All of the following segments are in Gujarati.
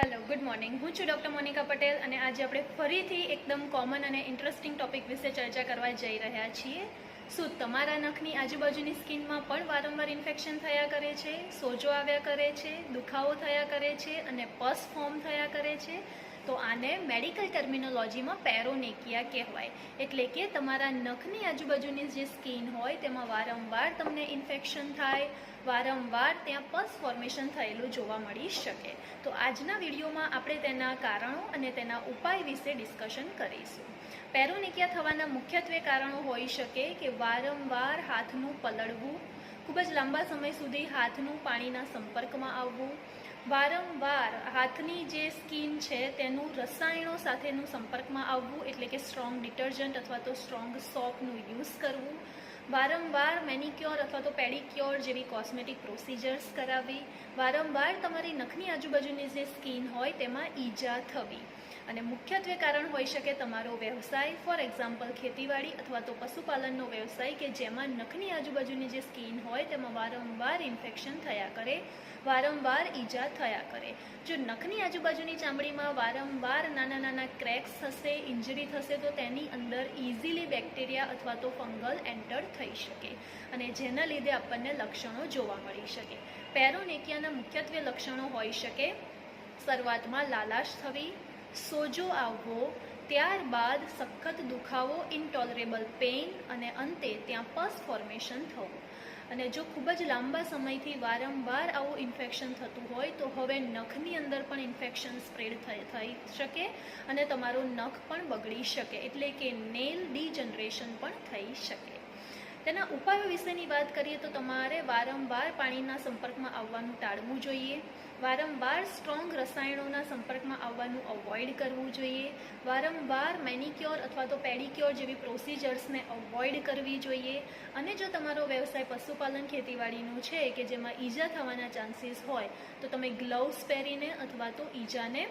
હેલો ગુડ મોર્નિંગ હું છું ડૉક્ટર મોનિકા પટેલ અને આજે આપણે ફરીથી એકદમ કોમન અને ઇન્ટરેસ્ટિંગ ટોપિક વિશે ચર્ચા કરવા જઈ રહ્યા છીએ. શું તમારા નખની આજુબાજુની સ્કિનમાં પણ વારંવાર ઇન્ફેક્શન થયા કરે છે? સોજો આવ્યા કરે છે? દુખાવો થયા કરે છે? અને પસ ફોર્મ થયા કરે છે? તો આને મેડિકલ ટર્મિનોલોજીમાં પેરોનેકિયા કહેવાય. એટલે કે તમારા નખની આજુબાજુની જે સ્કિન હોય, તેમાં વારંવાર તમને ઇન્ફેક્શન થાય, વારંવાર ત્યાં પસ ફોર્મેશન થયેલું જોવા મળી શકે. તો આજના વિડીયોમાં આપણે તેના કારણો અને તેના ઉપાય વિશે ડિસ્કશન કરીશું. પેરોનેકિયા થવાના મુખ્યત્વે કારણો હોઈ શકે કે વારંવાર હાથનું પલળવું, ખૂબ જ લાંબા સમય સુધી હાથનું પાણીના સંપર્કમાં આવવું વારંવાર હાથની જે સ્કિન છે તેનું રસાયણો સાથેનું સંપર્કમાં આવવું એટલે કે સ્ટ્રોંગ ડિટર્જન્ટ અથવા તો સ્ટ્રોંગ સોપનું યુઝ કરવું વારંવાર મેનિક્યોર અથવા તો પેડિક્યોર જેવી કોસ્મેટિક પ્રોસિજર્સ કરાવવી વારંવાર તમારી નખની આજુબાજુની જે સ્કિન હોય તેમાં ઈજા થવી. અને મુખ્યત્વે કારણ હોઈ શકે તમારો વ્યવસાય, ફોર એક્ઝામ્પલ ખેતીવાડી અથવા તો પશુપાલનનો વ્યવસાય કે જેમાં નખની આજુબાજુની જે સ્કિન હોય તેમાં વારંવાર ઇન્ફેક્શન થયા કરે, વારંવાર ઈજા થયા કરે. જો નખની આજુબાજુની ચામડીમાં વારંવાર નાના નાના ક્રેક્સ થશે ઇન્જરી થશે, તો તેની અંદર ઇઝીલી બેક્ટેરિયા અથવા તો ફંગલ એન્ટર થઈ શકે અને જેના લીધે આપણને લક્ષણો જોવા મળી શકે. પેરોનેકિયાના મુખ્યત્વે લક્ષણો હોઈ શકે શરૂઆતમાં લાલાશ થવી, સોજો આવવો, ત્યારબાદ સખત દુખાવો ઇન્ટોલરેબલ પેઇન અને અંતે ત્યાં પસ ફોર્મેશન થવું. અને જો ખૂબ જ લાંબા સમયથી વારંવાર આવું ઇન્ફેક્શન થતું હોય તો હવે નખની અંદર પણ ઇન્ફેક્શન સ્પ્રેડ થઈ શકે અને તમારો નખ પણ બગડી શકે. એટલે કે નેલ ડીજનરેશન પણ થઈ શકે. તેના ઉપાયો વિશેની વાત કરીએ તો તમારે વારંવાર પાણીના સંપર્કમાં આવવાનું ટાળવું જોઈએ. વારંવાર સ્ટ્રોંગ રસાયણોના સંપર્કમાં આવવાનું અવોઇડ કરવું જોઈએ. વારંવાર મેનિક્યોર અથવા તો પેડિક્યોર જેવી પ્રોસિજર્સને અવોઇડ કરવી જોઈએ. અને જો તમારો વ્યવસાય પશુપાલન ખેતીવાડીનો છે કે જેમાં ઈજા થવાના ચાન્સીસ હોય, તો તમે ગ્લવ્સ પહેરીને અથવા તો ઈજાને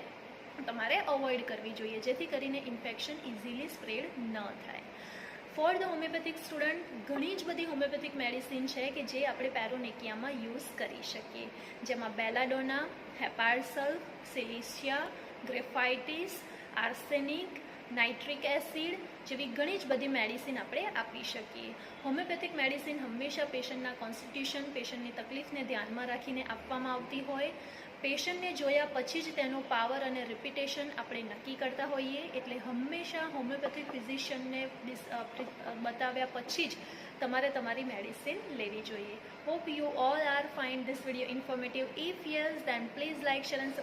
તમારે અવોઇડ કરવી જોઈએ, જેથી કરીને ઇન્ફેક્શન ઇઝીલી સ્પ્રેડ ન થાય. ફોર ધ હોમિયોપેથિક સ્ટુડન્ટ ઘણી જ બધી હોમિયોપેથિક મેડિસિન છે કે જે આપણે પેરોનેકિયામાં યુઝ કરી શકીએ. જેમાં belladonna hepar sulph silicea graphites arsenic nitric acid જેવી ઘણી જ બધી મેડિસિન આપણે આપી શકીએ. હોમિયોપેથિક મેડિસિન હંમેશા પેશન્ટના કોન્સ્ટિટ્યુશન પેશન્ટની તકલીફને ધ્યાનમાં રાખીને આપવામાં આવતી હોય. પેશન્ટને જોયા પછી જ તેનો પાવર અને રિપીટેશન આપણે નક્કી કરતા હોઈએ. એટલે હંમેશા હોમિયોપેથિક ફિઝિશિયનને બતાવ્યા પછી જ તમારે તમારી મેડિસિન લેવી જોઈએ. Hope you all are find this video informative if yes then please like share and